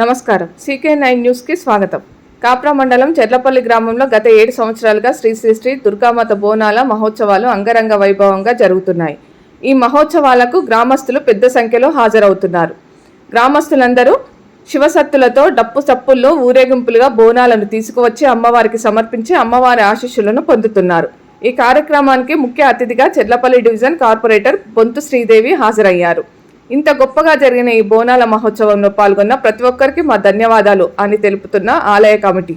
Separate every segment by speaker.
Speaker 1: నమస్కారం. CK nine న్యూస్కి స్వాగతం. కాప్రా మండలం చెర్లపల్లి గ్రామంలో గత ఏడు సంవత్సరాలుగా శ్రీ శ్రీ శ్రీ దుర్గామాత బోనాల మహోత్సవాలు అంగరంగ వైభవంగా జరుగుతున్నాయి. ఈ మహోత్సవాలకు గ్రామస్తులు పెద్ద సంఖ్యలో హాజరవుతున్నారు. గ్రామస్తులందరూ శివసత్తులతో డప్పు సప్పుల్లో ఊరేగింపులుగా బోనాలను తీసుకువచ్చి అమ్మవారికి సమర్పించి అమ్మవారి ఆశీస్సులను పొందుతున్నారు. ఈ కార్యక్రమానికి ముఖ్య అతిథిగా చెర్లపల్లి డివిజన్ కార్పొరేటర్ బొంతు శ్రీదేవి హాజరయ్యారు. ఇంత గొప్పగా జరిగిన ఈ బోనాల మహోత్సవంలో పాల్గొన్న ప్రతి ఒక్కరికి మా ధన్యవాదాలు అని తెలుపుతున్న ఆలయ కమిటీ.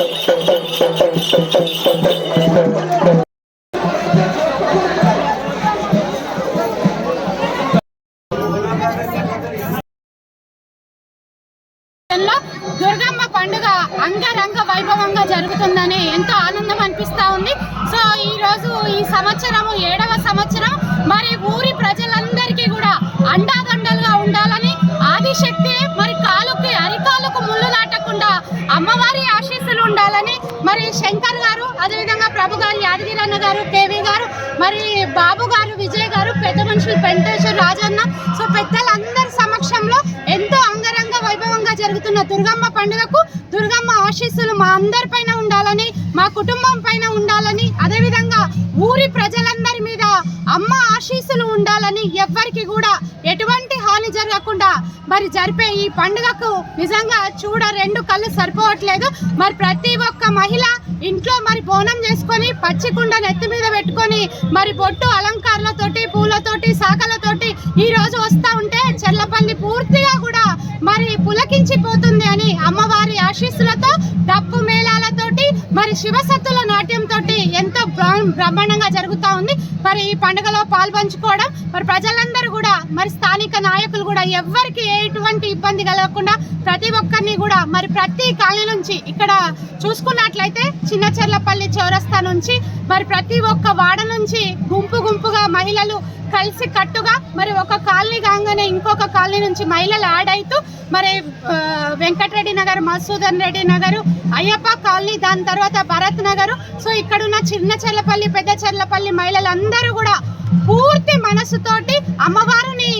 Speaker 2: వైభవంగా జరుగుతుందని ఎంతో ఆనందం అనిపిస్తూ ఉంది. సో ఈ రోజు ఈ సంవత్సరం ఏడవ సంవత్సరం. మరి ఊరి ప్రజలందరికీ కూడా అండాదండలుగా ఉండాలని ఆదిశక్తి మరి కాలుకి అరికాలుకు ముళ్ళు నాటకుండా అమ్మవారి ఆశీస్సులు ఉండాలని మరి శంకర్ గారు అదేవిధంగా ప్రభు గారు యాదగిరి అన్న గారు కేవీ గారు మరి బాబు గారు విజయ్ గారు పెద్ద మనుషులు వెంకటేశ్వర రాజన్న. సో పెద్దలందరి సమక్షంలో ఎంతో అంగరంగ వైభవంగా జరుగుతున్న దుర్గమ్మ మా అందరి పైన ఉండాలని మా కుటుంబం పైన ఉండాలని అదేవిధంగా ఊరి ప్రజలందరి మీద అమ్మ ఆశీస్సులు ఉండాలని ఎవ్వరికి కూడా ఎటువంటి హాని జరగకుండా మరి జరిపే ఈ పండుగకు నిజంగా చూడ రెండు కళ్ళు సరిపోవట్లేదు. మరి ప్రతి ఒక్క మహిళ ఇంట్లో మరి బోనం చేసుకొని పచ్చి కుండ నెత్తి మీద పెట్టుకొని మరి బొట్టు అలంకారాలతోటి పూలతోటి శాఖలతోటి ఈ రోజు వస్తూ ఉంటే చెల్లపల్లి పూర్తిగా కూడా మరి పులకించిపోతుంది అని అమ్మవారి ఆశీస్సులు మరి శివసత్తుల నాట్యంతో ఎంతో బ్రహ్మాండంగా జరుగుతూ ఉంది. మరి ఈ పండుగలో పాల్పంచుకోవడం మరి ప్రజలందరూ కూడా మరి స్థానిక నాయకులు కూడా ఎవ్వరికి ఎటువంటి ఇబ్బంది కలగకుండా ప్రతి ఒక్కరిని కూడా మరి ప్రతి కాలనీ నుంచి ఇక్కడ చూసుకున్నట్లయితే చిన్నచెర్లపల్లి చౌరస్తా నుంచి మరి ప్రతి ఒక్క వాడ నుంచి గుంపు గుంపుగా మహిళలు కలిసి కట్టుగా మరి ఒక కాలనీ కాగానే ఇంకొక కాలనీ నుంచి మహిళలు యాడ్ అవుతూ మరి వెంకటరెడ్డి నగర్ మధుసూదన్ రెడ్డి నగరు అయ్యప్ప కాలనీ దాని తర్వాత భరత్ నగరు. సో ఇక్కడున్న చిన్న చెర్లపల్లి పెద్ద చెర్లపల్లి మహిళలందరూ కూడా పూర్తి మనసుతోటి అమ్మవారిని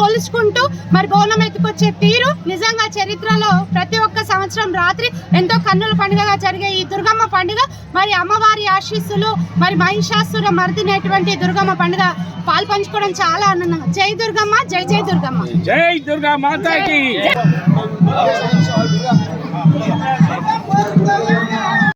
Speaker 2: కొలుచుకుంటూ మరి బోనం ఎత్తుకొచ్చే తీరు. నిజంగా చరిత్రలో ప్రతి ఒక్క సంవత్సరం రాత్రి ఎంతో కన్నుల పండుగగా జరిగే ఈ దుర్గమ్మ పండుగ. మరి అమ్మవారి ఆశీస్సులు మరి మహిషాసుర మర్దినటువంటి దుర్గమ్మ పండుగ పాలు పంచుకోవడం చాలా ఆనందం జై దుర్గమ్మ జై జై దుర్గమ్మ.
Speaker 3: జై దుర్గా